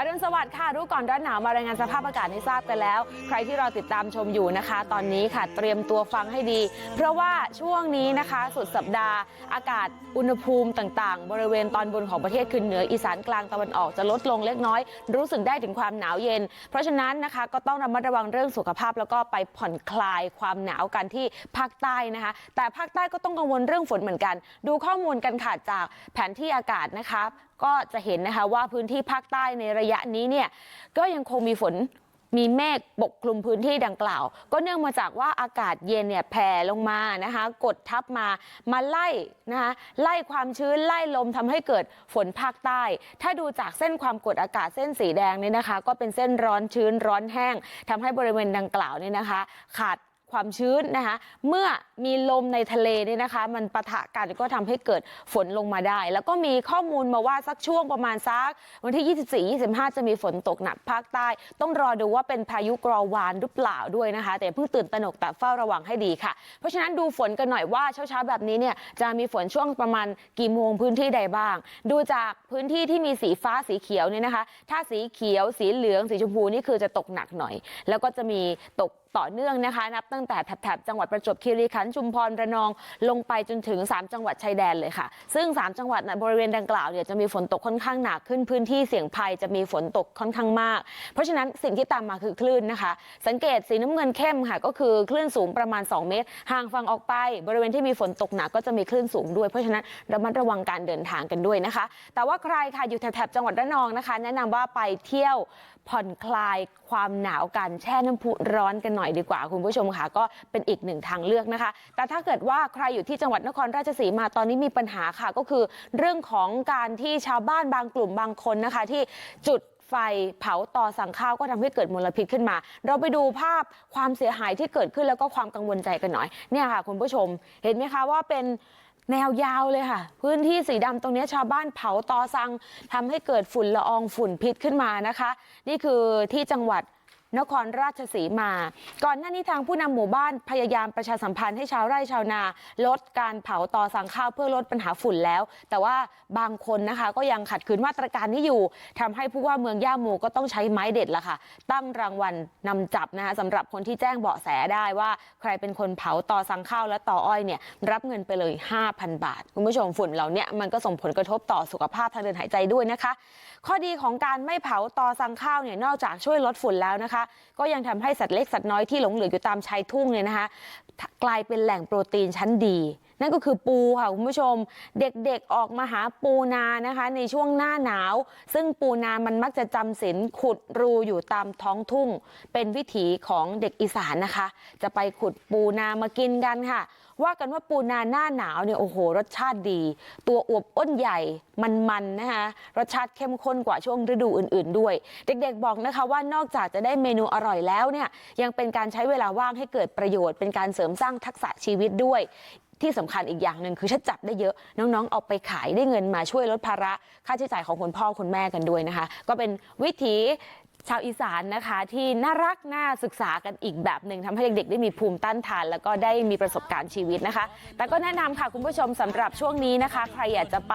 อรุณสวัสดิ์ค่ะรู้ก่อนร้อนหนาวมารายงานสภาพอากาศให้ทราบกันแล้ว ใครที่รอติดตามชมอยู่นะคะ ตอนนี้ค่ะเตรียมตัวฟังให้ดี เพราะว่าช่วงนี้นะคะสุดสัปดาห์ อากาศอุณหภูมิต่างๆ บริเวณตอนบนของประเทศคือเหนืออีสานกลางตะวันออกจะลดลงเล็กน้อย รู้สึกได้ถึงความหนาวเย็น เพราะฉะนั้นนะคะก็ต้องระมัดระวังเรื่องสุขภาพ แล้วก็ไปผ่อนคลายความหนาวกันที่ภาคใต้นะคะ แต่ภาคใต้ก็ต้องกังวลเรื่องฝนเหมือนกัน ดูข้อมูลกันค่ะจากแผนที่อากาศนะคะ ก็จะเห็นนะคะว่าพื้นที่ภาคใต้ในระยะนี้เนี่ยก็ยังคงมีฝนมีเมฆปกคลุมพื้นที่ดังกล่าว ก็เนื่องมาจากว่าอากาศเย็นเนี่ยแผ่ลงมานะคะกดทับมามาไล่นะคะไล่ความชื้นไล่ลมทำให้เกิดฝนภาคใต้ ถ้าดูจากเส้นความกดอากาศเส้นสีแดงเนี่ยนะคะ ก็เป็นเส้นร้อนชื้นร้อนแห้งทำให้บริเวณดังกล่าวเนี่ยนะคะ ขาด ความชื้นนะคะเมื่อมีลมในทะเลเนี่ยนะคะ มันปะทะกันก็ทำให้เกิดฝนลงมาได้ แล้วก็มีข้อมูลมาว่าสักช่วงประมาณสักวันที่ 24 25 จะมีฝนตกหนักภาคใต้ ต้องรอดูว่าเป็นพายุกรอวานหรือเปล่าด้วยนะคะ แต่เพิ่งตื่นตระหนกแต่เฝ้าระวังให้ดีค่ะ เพราะฉะนั้นดูฝนกันหน่อยว่าเช้าๆแบบนี้เนี่ยจะมีฝนช่วงประมาณกี่โมงพื้นที่ใดบ้าง ดูจากพื้นที่ที่มีสีฟ้าสีเขียวเนี่ยนะคะ ถ้าสีเขียวสีเหลืองสีชมพูนี่คือจะตกหนักหน่อย แล้วก็จะมีตก ต่อเนื่องนะคะ นับตั้งแต่แถบจังหวัดประจวบคีรีขันธ์ชุมพรระนองลงไปจนถึง 3 จังหวัดชายแดนเลยค่ะ ซึ่ง 3 จังหวัดในบริเวณดังกล่าวเนี่ยจะมีฝนตกค่อนข้างหนักขึ้นพื้นที่เสี่ยงภัยจะมีฝนตกค่อนข้างมาก เพราะฉะนั้นสิ่งที่ตามมาคือคลื่นนะคะ สังเกตสีน้ำเงินเข้มค่ะก็คือคลื่นสูงประมาณ 2 เมตร ห่างฝั่งออกไป บริเวณที่มีฝนตกหนักก็จะมีคลื่นสูงด้วย เพราะฉะนั้นระมัดระวังการเดินทางกันด้วยนะคะ แต่ว่าใครค่ะอยู่แถบจังหวัดระนองนะคะ แนะนำว่าไปเที่ยวผ่อนคลายความหนาวกันแช่น้ำพุร้อนกันหน่อยดีกว่าคุณผู้ชมค่ะก็เป็นอีกหนึ่งทางเลือกนะคะแต่ถ้าเกิดว่าใครอยู่ที่จังหวัดนครราชสีมาตอนนี้มีปัญหาค่ะก็คือเรื่องของการที่ชาวบ้านบางกลุ่มบางคนนะคะที่จุดไฟเผาต่อสั่งข้าวก็ทำให้เกิดมลพิษขึ้นมา เราไปดูภาพความเสียหายที่เกิดขึ้นแล้วก็ความกังวลใจกันหน่อยเนี่ยค่ะคุณผู้ชมเห็นไหมคะว่าเป็นแนวยาวเลยค่ะ พื้นที่สีดำตรงนี้ชาวบ้านเผาตอซังทำให้เกิดฝุ่นละอองฝุ่นพิษขึ้นมานะคะ นี่คือที่จังหวัด นครราชสีมาก่อนหน้านี้ทางผู้นำหมู่บ้านพยายามประชาสัมพันธ์ให้ชาวไร่ชาวนาลดการเผาตอสังข้าวเพื่อลดปัญหาฝุ่นแล้ว แต่ว่าบางคนนะคะก็ยังขัดขืนมาตรการนี้อยู่ทำให้ผู้ว่าเมืองย่าโมก็ต้องใช้ไม้เด็ดละค่ะ ตั้งรางวัลนำจับนะคะสำหรับคนที่แจ้งเบาะแสได้ว่าใครเป็นคนเผาตอสังข้าวและตออ้อยเนี่ยรับเงินไปเลย 5,000 บาทคุณผู้ชมฝุ่นเหล่านี้มันก็ส่งผลกระทบต่อสุขภาพทางเดินหายใจด้วยนะคะ ข้อดีของการไม่เผาตอสังข้าวเนี่ยนอกจากช่วยลดฝุ่นแล้วนะคะก็ยังทำให้สัตว์เล็กสัตว์น้อยที่หลงเหลืออยู่ตามชายทุ่งเนี่ยนะคะกลายเป็นแหล่งโปรตีนชั้นดี นั่นก็คือปูค่ะคุณผู้ชมเด็กๆออกมาหาปูนานะคะ ในช่วงหน้าหนาว ซึ่งปูนามันมักจะจำศีลขุดรูอยู่ตามท้องทุ่ง เป็นวิถีของเด็กอีสานนะคะ จะไปขุดปูนามากินกันค่ะ ว่ากันว่าปูนาหน้าหนาวเนี่ยโอ้โห รสชาติดี ตัวอวบอ้นใหญ่มันๆนะคะรสชาติเข้มข้นกว่าช่วงฤดูอื่น ๆ ด้วย เด็กๆบอกนะคะว่านอกจากจะได้เมนูอร่อยแล้วเนี่ยยังเป็นการใช้เวลาว่างให้เกิดประโยชน์เป็นการเสริมสร้างทักษะชีวิตด้วย ที่สำคัญอีกอย่างหนึ่งคือถ้าจับได้เยอะน้องๆเอาไปขายได้เงินมาช่วยลดภาระค่าใช้จ่ายของคุณพ่อคุณแม่กันด้วยนะคะก็เป็นวิถี ชาวอีสานนะคะที่น่ารักน่าศึกษากันอีกแบบหนึ่งทำให้เด็กๆได้มีภูมิต้านทาน แล้วก็ได้มีประสบการณ์ชีวิตนะคะ แต่ก็แนะนำค่ะคุณผู้ชมสำหรับช่วงนี้นะคะ ใครอยากจะไป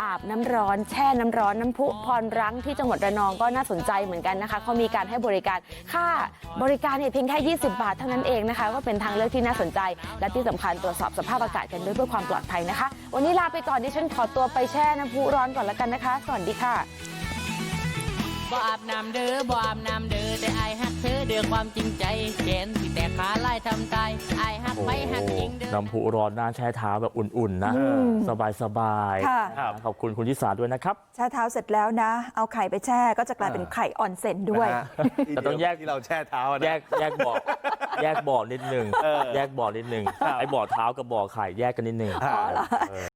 อาบน้ำร้อนแช่น้ำร้อนน้ำพุพรรังที่จังหวัดระนองก็น่าสนใจเหมือนกันนะคะเขามีการให้บริการค่าบริการเนี่ยเพียงแค่ 20 บาทเท่านั้นเองนะคะ ก็เป็นทางเลือกที่น่าสนใจ และที่สำคัญตรวจสอบสภาพอากาศกันด้วยเพื่อความปลอดภัยนะคะ วันนี้ลาไปก่อนดิฉันขอตัวไปแช่น้ำพุร้อนก่อนแล้วกันนะคะ สวัสดีค่ะ บ่อาบน้ำเด้อบ่อาบน้ำเด้อแต่ไอายฮักเธอเด้อความจริงใจแขนสิแต่ขาไล่ทำตายไอายฮักไปฮักจริงเด้อน้ำพุร้อนน่าแช่เท้าแบบอุ่นๆนะอืมสบายสบายๆค่ะนะขอบคุณคุณทิสาด้วยนะครับแช่เท้าเสร็จแล้วนะ เอาไข่ไปแช่ก็จะกลายเป็นไข่ออนเซ็นด้วยนะฮะแต่ต้องแยกที่เราแช่เท้าอะนะแยกแยกบ่อแยกบ่อนิดนึงเออแยกบ่อนิดนึงครับไอ้บ่อเท้ากับบ่อไข่แยกกันนิดนึงอ่าเออ